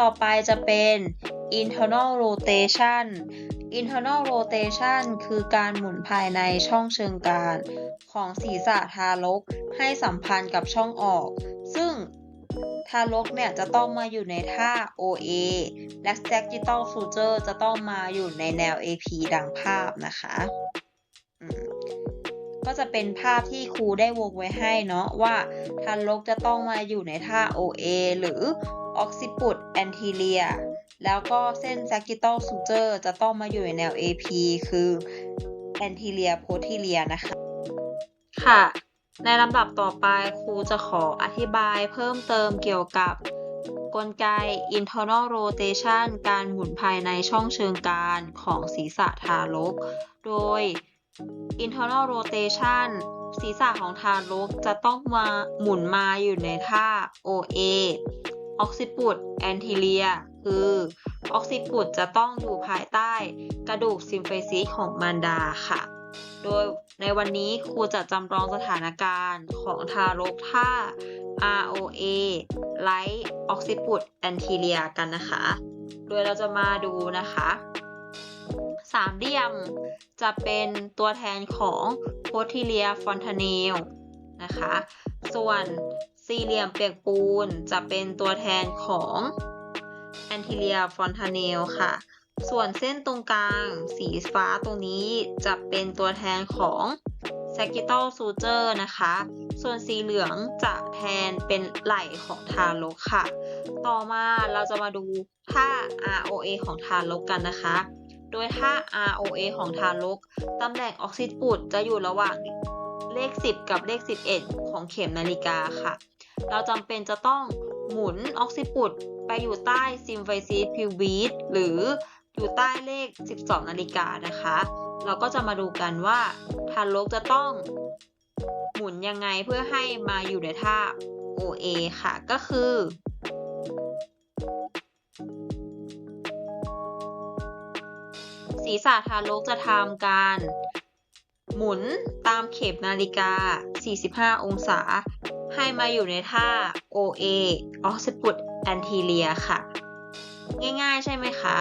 ต่อไปจะเป็น internal rotation internal rotation คือการหมุนภายในช่องเชิงกรานของศีรษะทารกให้สัมพันธ์กับช่องออก ซึ่งทารกเนี่ยจะต้องมาอยู่ในท่า OA และ sagittal suture จะต้องมาอยู่ในแนว AP ดังภาพนะคะ ก็จะเป็นภาพที่ครูได้วงไว้ให้เนาะว่าทารกจะต้องมาอยู่ในท่า OA หรือ occiput anterior แล้วก็เส้น sagittal suture จะต้องมาอยู่ในแนว AP คือ anterior posterior นะคะ ค่ะ ในลำดับต่อไปครูจะขออธิบายเพิ่มเติมเกี่ยวกับกลไก internal rotation การหมุนภายในช่องเชิงกรานของศีรษะทารก โดย internal rotation ศีรษะของทารกจะต้องมาหมุนมาอยู่ในท่า OA occiput anterior คือ occiput จะต้องอยู่ภายใต้กระดูกซิมเฟซิสของมารดาค่ะ โดยในวันนี้ครูจะจำลองสถานการณ์ของทารกท่า ROA Right Occiput Anterior กันนะคะ โดยเราจะมาดูนะคะสามเหลี่ยมจะเป็นตัวแทนของ posterior fontanelle นะคะ ส่วนสี่เหลี่ยมเปียกปูนจะเป็นตัวแทนของ anterior fontanelle ค่ะ ส่วนเส้นตรงกลาง สีฟ้าตรงนี้จะเป็นตัวแทนของ sagittal suture นะคะ ส่วนสีเหลืองจะแทนเป็นไหล่ของทารกค่ะ ต่อมาเราจะมาดูท่า ROA ของทารกกันนะคะ โดยท่า ROA ของทารก ตำแหน่งออกซิปุดจะอยู่ระหว่าง เลข 10 กับเลข 11 ของเข็มนาฬิกาค่ะ เราจำเป็นจะต้องหมุนออกซิปุดไปอยู่ใต้ซิมไฟซีพิวบีดหรืออยู่ใต้เลข 12 นาฬิกานะคะ เราก็จะมาดูกันว่าทารกจะต้องหมุนยังไงเพื่อให้มาอยู่ในท่า OA ค่ะ ก็คือ ศีรษะทารกจะทำการ หมุนตามเข็มนาฬิกา 45 องศา ให้มาอยู่ในท่า OA occiput anterior ค่ะ ง่ายๆใช่ไหมคะ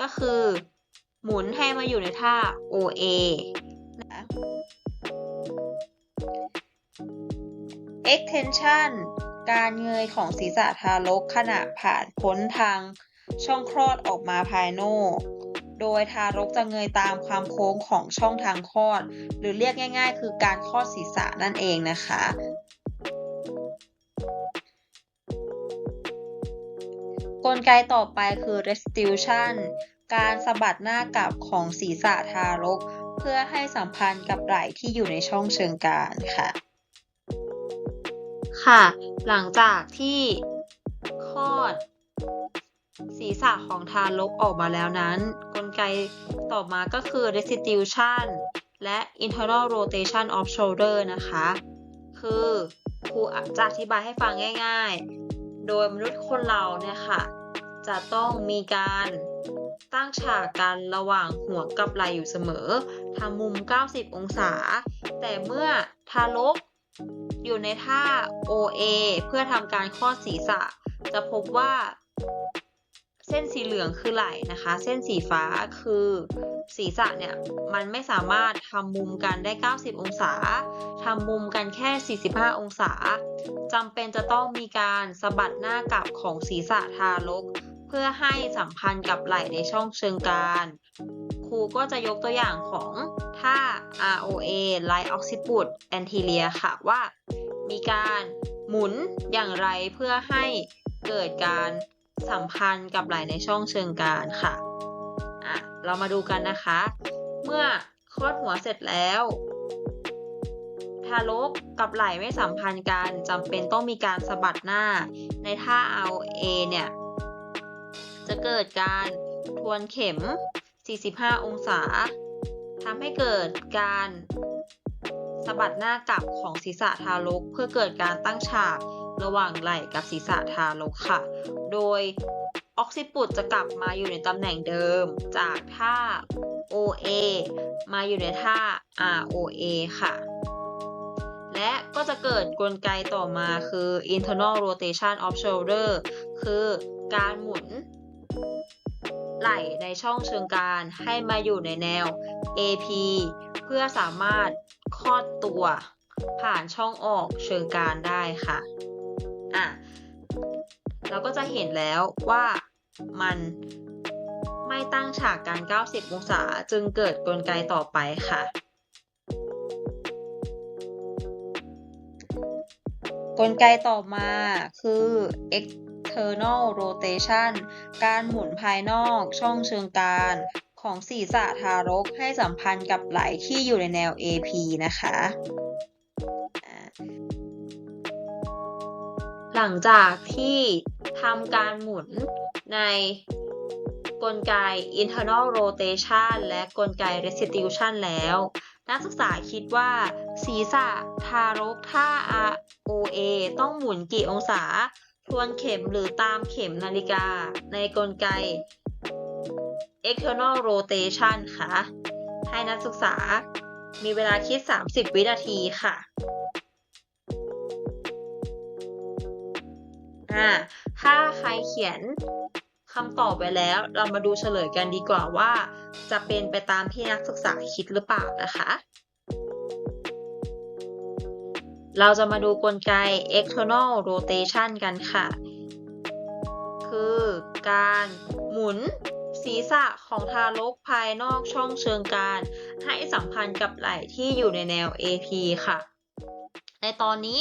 ก็คือ หมุนให้มาอยู่ในท่า OA นะ extension การเงยของศีรษะทารกขณะผ่านพ้นทางช่องคลอดออกมาภายนอก โดยทารกจะเงยตามความโค้งของช่องทางคลอด หรือเรียกง่าย ๆ คือการคลอดศีรษะนั่นเองนะคะ กลไกต่อไปคือ restitution การสะบัดหน้ากลับของศีรษะทารก เพื่อให้สัมพันธ์กับไหล่ที่อยู่ในช่องเชิงกรานค่ะ ค่ะ หลังจากที่คลอด ศีรษะของทารกออกมาแล้วนั้น กลไกต่อมาก็คือ restitution และ internal rotation of shoulder นะคะ คือครูจะอธิบายให้ฟังง่ายๆ โดยมนุษย์คนเราเนี่ยค่ะ จะต้องมีการตั้งฉากกันระหว่างหัวกับไหล่อยู่เสมอทำมุม 90 องศา แต่เมื่อทารกอยู่ในท่า OA เพื่อทำการคลอศีรษะ จะพบว่า เส้นสีเหลืองคือไหล่นะคะ เส้นสีฟ้าคือศีรษะเนี่ยมันไม่สามารถทำมุมกันได้ 90 องศาทำมุมกันแค่ 45 องศาจำเป็นจะต้องมีการสะบัดหน้ากลับของศีรษะทารก เพื่อให้สัมพันธ์กับไหล่ในช่องเชิงกานครูก็จะยกตัวอย่างของท่า ROA Right Occiput Anterior ค่ะว่า มีการหมุนอย่างไรเพื่อให้เกิดการ สัมพันธ์กับไหลในช่องเชิงกานค่ะอะ เรามาดูกันนะคะ เมื่อคลอดหัวเสร็จแล้วทารกกับไหล่ไม่สัมพันธ์กันจำเป็นต้องมีการสะบัดหน้า ในท่า ROA เนี่ย จะเกิดการทวนเข็ม 45 องศาทำให้เกิดการสะบัดหน้ากลับของศีรษะทารก เพื่อเกิดการตั้งฉาก ระหว่างไหล่กับศีรษะทารกค่ะ โดยออกซิปุตจะกลับมาอยู่ในตำแหน่งเดิม จากท่า OA มาอยู่ในท่า ROA ค่ะ และก็จะเกิดกลไกต่อมาคือ internal rotation of shoulder คือการหมุนไหล่ในช่องเชิงกรานให้มาอยู่ในแนว AP เพื่อสามารถคลอดตัวผ่านช่องออกเชิงกรานได้ค่ะ อะเราก็จะเห็นแล้วว่ามันไม่ตั้งฉากการ 90 องศาจึงเกิดกลไกต่อไปค่ะ กลไกต่อมาคือ external rotation การหมุนภายนอกช่องเชิงกรานของศีรษะทารกให้สัมพันธ์กับไหล่ที่อยู่ในแนว AP นะคะ หลังจากที่ทำการหมุนในกลไก internal rotation และกลไก restitution แล้ว นักศึกษาคิดว่า ศีรษะทารกท่า ROA ต้องหมุนกี่องศา ทวนเข็มหรือตามเข็มนาฬิกาในกลไก external rotation ค่ะ ให้นักศึกษามีเวลาคิด 30 วินาทีค่ะ ถ้าใครเขียนคำตอบไปแล้ว เรามาดูเฉลยกันดีกว่าว่า จะเป็นไปตามที่นักศึกษาคิดหรือเปล่านะคะ เราจะมาดูกลไก external rotation กันค่ะ คือการหมุนศีรษะของทารกภายนอกช่องเชิงกรานให้สัมพันธ์กับไหล่ที่อยู่ในแนว AP ค่ะ ในตอนนี้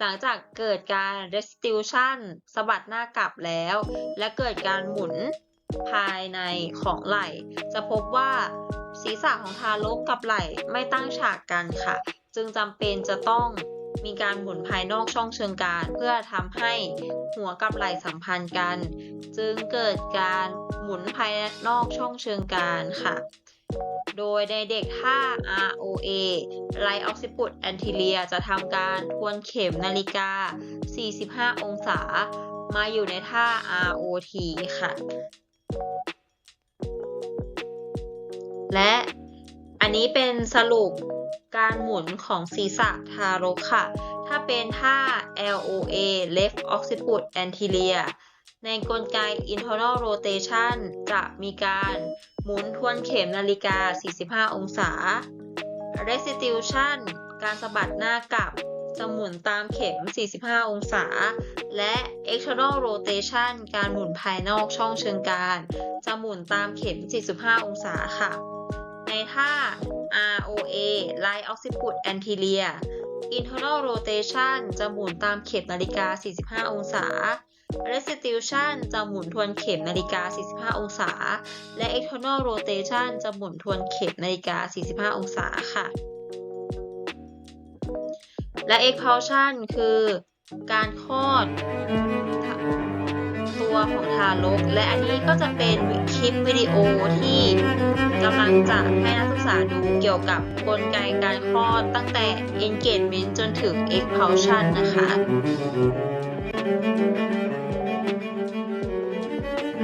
หลังจากเกิดการ restitution สะบัดหน้ากลับแล้ว และเกิดการหมุนภายในของไหล่ จะพบว่าศีรษะของทารกกับไหล่ไม่ตั้งฉากกันค่ะ จึงจำเป็นจะต้องมีการหมุนภายนอกช่องเชิงกานเพื่อทำให้หัวกับไหล่สัมพันธ์กัน จึงเกิดการหมุนภายนอกช่องเชิงกานค่ะ โดยในเด็กท่า ROA ไลออกซิปุตแอนทิเลียจะทำการทวนเข็มนาฬิกา 45 องศา มาอยู่ในท่า ROT ค่ะ และอันนี้เป็นสรุปการหมุนของศีรษะทารกค่ะ ถ้าเป็นท่า LOA left occiput anterior ในกลไก internal rotation จะมีการหมุนทวนเข็มนาฬิกา 45 องศา restitution การสะบัดหน้ากลับจะหมุนตามเข็ม 45 องศา และ external rotation การหมุนภายนอกช่องเชิงกรานจะหมุนตามเข็ม 45 องศาค่ะ ในท่า ROA Line Occiput Anterior Internal Rotation จะหมุนตามเข็มนาฬิกา 45 องศา Restitution จะหมุนทวนเข็มนาฬิกา 45 องศา และ External Rotation จะหมุนทวนเข็มนาฬิกา 45 องศาค่ะ และ Expulsion คือการคลอดตัวของทารก และอันนี้ก็จะเป็นคลิปวิดีโอที่กำลังจะให้นักศึกษาดูเกี่ยวกับกลไกการคลอดตั้งแต่ engagement จนถึง expulsion นะคะ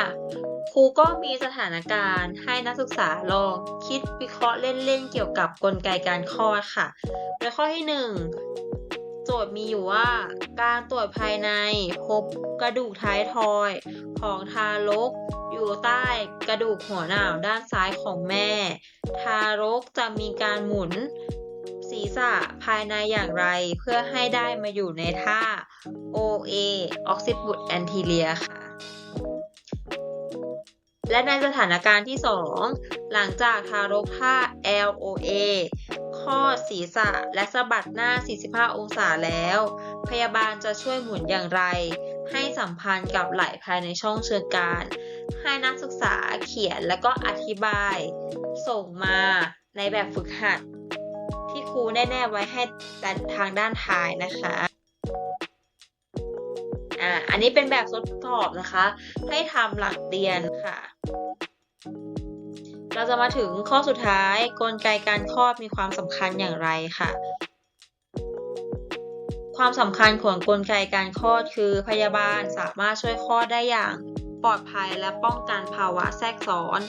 ค่ะ ครูก็มีสถานการณ์ให้นักศึกษาลองคิดวิเคราะห์เล่นๆเกี่ยวกับกลไกการคลอดค่ะในข้อที่ 1 โจทย์มีอยู่ว่า การตรวจภายในพบกระดูกท้ายทอยของทารกอยู่ใต้กระดูกหัวหนาวด้านซ้ายของแม่ ทารกจะมีการหมุนศีรษะภายในอย่างไรเพื่อให้ได้มาอยู่ในท่า OA Occiput Anterior ค่ะ และในสถานการณ์ที่ 2 หลังจากทารกท่า LOA ข้อศีรษะและสะบัดหน้า 45 องศาแล้ว พยาบาลจะช่วยหมุนอย่างไร ให้สัมพันธ์กับไหล่ภายในช่องเชิงกรานให้นักศึกษาเขียนและก็อธิบาย ส่งมาในแบบฝึกหัด ที่ครูแน่ๆไว้ให้ทางด้านท้ายนะคะอ่าอันนี้เป็นแบบทดสอบนะคะ ให้ทำหลังเรียน ค่ะ เราจะมาถึงข้อสุดท้ายกลไกการคลอดมีความสำคัญอย่างไรค่ะ ความสำคัญของกลไกการคลอดคือพยาบาลสามารถช่วยคลอดได้อย่างปลอดภัยและป้องกันภาวะแทรกซ้อน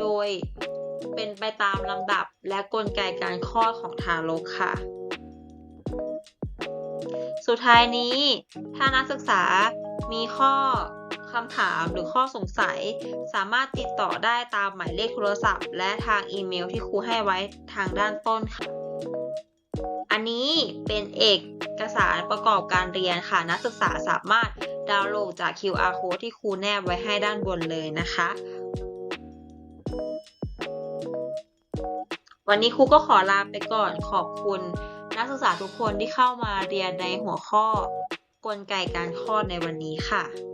โดยเป็นไปตามลำดับและกลไกการคลอดของทารกค่ะ สุดท้ายนี้ ถ้านักศึกษามีข้อ คำถามหรือข้อสงสัย สามารถติดต่อได้ตามหมายเลขโทรศัพท์ และทางอีเมลที่ครูให้ไว้ทางด้านต้นค่ะ อันนี้เป็นเอกสารประกอบการเรียนค่ะ นักศึกษาสามารถดาวน์โหลดจาก QR code ที่ครูแนบไว้ให้ด้านบนเลยนะคะ วันนี้ครูก็ขอลาไปก่อนขอบคุณนักศึกษาทุกคนที่เข้ามาเรียนในหัวข้อกลไกการคลอดในวันนี้ค่ะ